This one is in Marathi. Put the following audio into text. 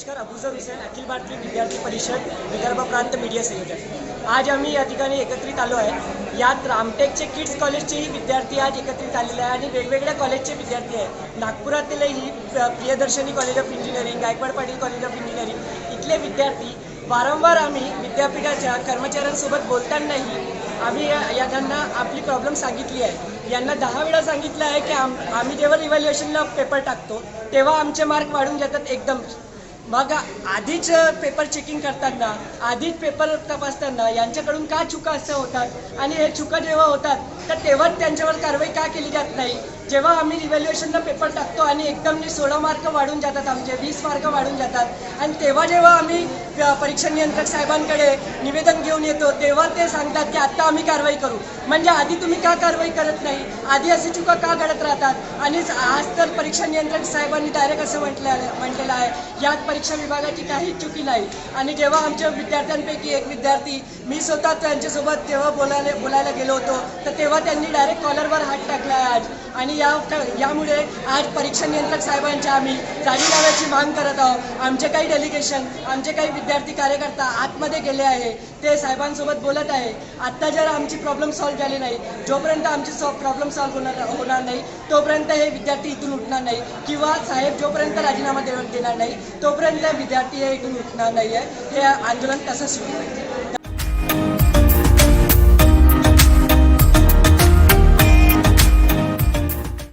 नमस्कार अबुजर हुसेन अखिल भारतीय विद्यार्थी परिषद विदर्भ प्रांत मीडिया सेंटर. आज आम्ही या ठिकाणी एकत्रित आलो आहे. यात रामटेकचे किड्स कॉलेजचेही विद्यार्थी आज एकत्रित आलेले आहे आणि वेगवेगळ्या कॉलेजचे विद्यार्थी आहेत. नागपुरातीलही Priyadarshini college of engineering Gaikwad Patil college of engineering इथले विद्यार्थी वारंवार आम्ही विद्यापीठाच्या कर्मचाऱ्यांसोबत बोलतानाही आम्ही या त्यांना आपली प्रॉब्लेम सांगितली आहे. यांना दहा वेळा सांगितलं आहे की आम आम्ही जेव्हा इव्हॅल्युएशनला पेपर टाकतो तेव्हा आमचे मार्क वाढून जातात एकदम. मग आधीच पेपर चेकिंग करताना आधीच पेपर तपासताना यांच्याकडून का चुका असं होतात? आणि हे चुका जेव्हा होतात तर तेव्हाच त्यांच्यावर कारवाई का केली जात नाही? जेव्हा आम्ही रिव्हॅल्युएशनला पेपर टाकतो आणि एकदम सोळा मार्क वाढून जातात आमचे वीस मार्क वाढून जातात. आणि तेव्हा जेव्हा आम्ही परीक्षा नियंत्रक साहेबांकडे निवेदन घेऊन येतो तेव्हा ते सांगतात की आत्ता आम्ही कारवाई करू. म्हणजे आधी तुम्ही का कारवाई करत नाही? आधी असे चुका का घडत राहतात? आणि आज तर परीक्षा नियंत्रक साहेबांनी डायरेक्ट असं म्हटलं म्हटलेलं आहे यात परीक्षा विभागाची काही चुकी नाही. आणि जेव्हा आमच्या विद्यार्थ्यांपैकी एक विद्यार्थी मी स्वतः त्यांच्यासोबत तेव्हा बोलायला बोलायला गेलो होतो तर तेव्हा त्यांनी डायरेक्ट कॉलरवर हात टाकला. आज. आणि या यामुळे आज परीक्षा नियंत्रक साहेबांच्या आम्ही जाडी लावायची मांग करत आहोत. आमचे काही डेलिगेशन आमचे काही विद्यार्थी कार्यकर्ता आतमध्ये गेले आहे. ते साहेबांसोबत बोलत आहे. आत्ता जर आमची प्रॉब्लेम सॉल्व्ह झाली नाही जोपर्यंत आमची सॉ प्रॉब्लेम सॉल्व्ह होणार होणार नाही तोपर्यंत हे विद्यार्थी इथून उठणार नाही. किंवा साहेब जोपर्यंत राजीनामा देणार नाही तोपर्यंत विद्यार्थी हे इथून उठणार नाही आहे हे आंदोलन तसंच सुरू आहे.